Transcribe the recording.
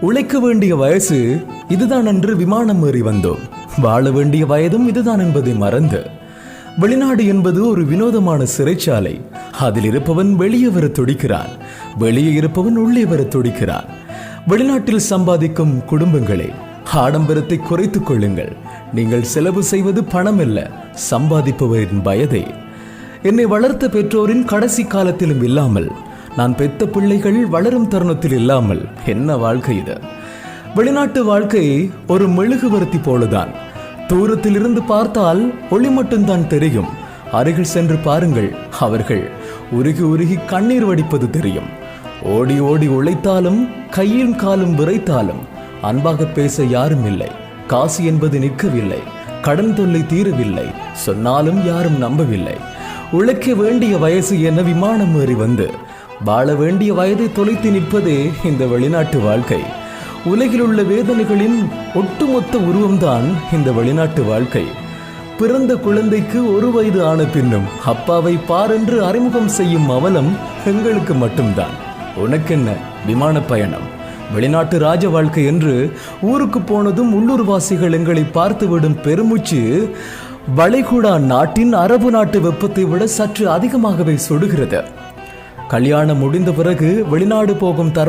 உழைக்க வேண்டிய வயசு இதுதான் என்று விமானம் ஏறி வந்தோம். வாழ வேண்டிய வயதும் இதுதான் என்பதை மறந்து. வெளிநாடு என்பது ஒரு வினோதமான சிறைச்சாலை. அதில் இருப்பவன் வெளியே வர துடிக்கிறான். வெளியே இருப்பவன் உள்ளே வர துடிக்கிறான். வெளிநாட்டில் சம்பாதிக்கும் குடும்பங்களே ஆடம்பரத்தை குறைத்துக் கொள்ளுங்கள். நீங்கள் செலவு செய்வது பணம் அல்ல சம்பாதிப்பவரின் வயதே என்னை வளர்த்த பெற்றோரின் கடைசி காலத்திலும் இல்லாமல் நான் பெத்த பிள்ளைகள் வளரும் தருணத்தில் இல்லாமல் என்ன வாழ்க்கை இது? வெளிநாட்டு வாழ்க்கை ஒரு மெழுகுவர்த்தி போலதான். தூரத்தில் இருந்து பார்த்தால் ஒளி மட்டும்தான் தெரியும். அருகில் சென்று பாருங்கள் அவர்கள் உருகி உருகி கண்ணீர் வடிப்பது தெரியும். ஓடி ஓடி உழைத்தாலும் கையும் காலும் விரைத்தாலும் அன்பாக பேச யாரும் இல்லை. காசு என்பது நிற்கவில்லை. கடன் தொல்லை தீரவில்லை. சொன்னாலும் யாரும் நம்பவில்லை. உழைக்க வேண்டிய வயசு என விமானம் ஏறி வந்து? வாழ வேண்டிய வயதை தொலைத்து நிற்பதே இந்த வெளிநாட்டு வாழ்க்கை. உலகில் உள்ள வேதனைகளின் ஒட்டுமொத்த உருவம்தான் இந்த வெளிநாட்டு வாழ்க்கை. பிறந்த குழந்தைக்கு ஒரு வயது ஆன பின்னும் அப்பாவை பார் என்று அறிமுகம் செய்யும் அவலம் எங்களுக்கு மட்டும்தான். உனக்கென்ன? விமான பயணம். வெளிநாட்டு ராஜ வாழ்க்கை என்று ஊருக்கு போனதும் உள்ளூர்வாசிகள் எங்களை பார்த்துவிடும் பெருமூச்சு வளைகுடா நாட்டின் அரபு நாட்டு வெப்பத்தை விட சற்று அதிகமாகவே சுடுகிறது. கல்யாணம் முடிந்த பிறகு வெளிநாடு போகும் தருணம்